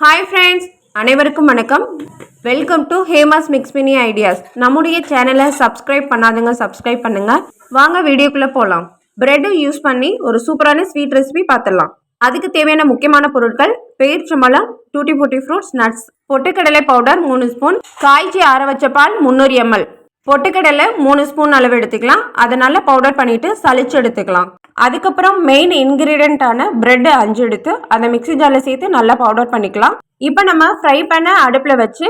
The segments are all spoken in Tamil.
ஹாய் ஃப்ரெண்ட்ஸ் அனைவருக்கும் வணக்கம். Welcome to Hema's mix mini ideas நம்முடைய சேனலை சப்ஸ்கிரைப் பண்ணாதவங்க சப்ஸ்கிரைப் பண்ணுங்க. வாங்க வீடியோக்குள்ளே போகலாம் பிரெட் யூஸ் பண்ணி ஒரு சூப்பரான ஸ்வீட் ரெசிபி பார்த்துடலாம். அதுக்கு தேவையான முக்கியமான பொருட்கள் பேரிச்சம்பழம் டூட்டி ஃபுட்டி ஃப்ரூட்ஸ் நட்ஸ் பொட்டுக்கடலை பவுடர் மூணு ஸ்பூன் காய்ச்சி ஆற வச்ச பால் முந்நூறு எம்எல் பொட்டுக்கடலை மூணு ஸ்பூன் அளவு எடுத்துக்கலாம். அதை நல்லா பவுடர் பண்ணிட்டு சளிச்சு எடுத்துக்கலாம். அதுக்கப்புறம் மெயின் இன்க்ரீடியண்ட்டான பிரெட் அஞ்சு எடுத்து அதை மிக்ஸி ஜாரில் சேர்த்து நல்லா பவுடர் பண்ணிக்கலாம். இப்போ நம்ம ஃப்ரை பண்ண அடுப்பில் வச்சு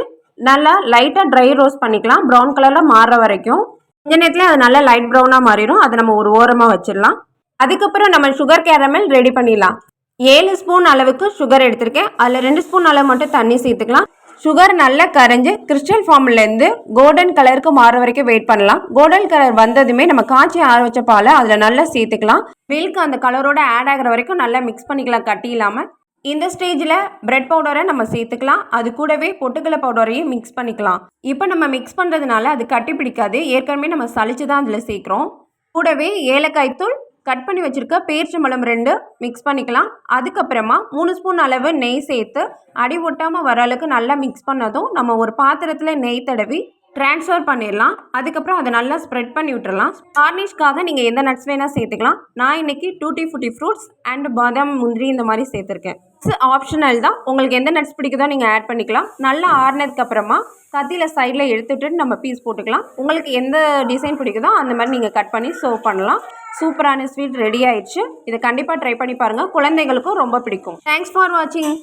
நல்லா லைட்டாக ட்ரை ரோஸ்ட் பண்ணிக்கலாம். ப்ரௌன் கலரில் மாறுற வரைக்கும். இந்த நேரத்தில் அது நல்லா லைட் ப்ரௌனாக மாறிடும். அதை நம்ம ஒரு ஓரமாக வச்சிடலாம். அதுக்கப்புறம் நம்ம சுகர் கேரமல் ரெடி பண்ணிடலாம். ஏழு ஸ்பூன் அளவுக்கு சுகர் எடுத்திருக்கேன். அதில் ரெண்டு ஸ்பூன் அளவு மட்டும் தண்ணி சேர்த்துக்கலாம். சுகர் நல்லா கரைஞ்சு கிறிஸ்டல் ஃபார்ம்லேருந்து கோல்டன் கலருக்கு மாற வரைக்கும் வெயிட் பண்ணலாம். கோல்டன் கலர் வந்ததுமே நம்ம காய்ச்சி ஆற வச்ச பாலை அதில் நல்லா சேர்த்துக்கலாம். மில்க் அந்த கலரோட ஆட் ஆகிற வரைக்கும் நல்லா மிக்ஸ் பண்ணிக்கலாம் கட்டி இல்லாமல் இந்த ஸ்டேஜில் பிரெட் பவுடரை நம்ம சேர்த்துக்கலாம். அது கூடவே பொட்டுக்கலை பவுடரையும் மிக்ஸ் பண்ணிக்கலாம். இப்போ நம்ம மிக்ஸ் பண்ணுறதுனால அது கட்டி பிடிக்காது. ஏற்கனவே நம்ம சளிச்சு தான் அதில் சேர்க்குறோம். கூடவே ஏலக்காய் தூள் கட் பண்ணி வச்சுருக்க பேரிச்சம்பழம் ரெண்டு மிக்ஸ் பண்ணிக்கலாம். அதுக்கப்புறமா மூணு ஸ்பூன் அளவு நெய் சேர்த்து அடி ஒட்டாமல் வர அளவுக்கு நல்லா மிக்ஸ் பண்ணதும் நம்ம ஒரு பாத்திரத்தில் நெய் தடவி ட்ரான்ஸ்ஃபர் பண்ணிடலாம். அதுக்கப்புறம் அதை நல்லா ஸ்ப்ரெட் பண்ணி விட்டுறலாம். கார்னிஷ்காக நீங்கள் எந்த நட்ஸ் வேணால் சேர்த்துக்கலாம். நான் இன்னைக்கு டூட்டி ஃபுட்டி ஃப்ரூட்ஸ் அண்ட் பாதாம் முந்திரி இந்த மாதிரி சேர்த்துருக்கேன். ஆப்ஷனல் தான். உங்களுக்கு எந்த நட்ஸ் பிடிக்குதோ நீங்கள் ஆட் பண்ணிக்கலாம். நல்லா ஆறுனதுக்கப்புறமா கத்தியில் சைடில் எடுத்துகிட்டு நம்ம பீஸ் போட்டுக்கலாம். உங்களுக்கு எந்த டிசைன் பிடிக்குதோ அந்த மாதிரி நீங்கள் கட் பண்ணி சர்வ் பண்ணலாம். சூப்பரான ஸ்வீட் ரெடி ஆயிடுச்சு. இதை கண்டிப்பாக ட்ரை பண்ணி பாருங்கள் குழந்தைங்களுக்கும் ரொம்ப பிடிக்கும். தேங்க்ஸ் ஃபார் வாட்சிங்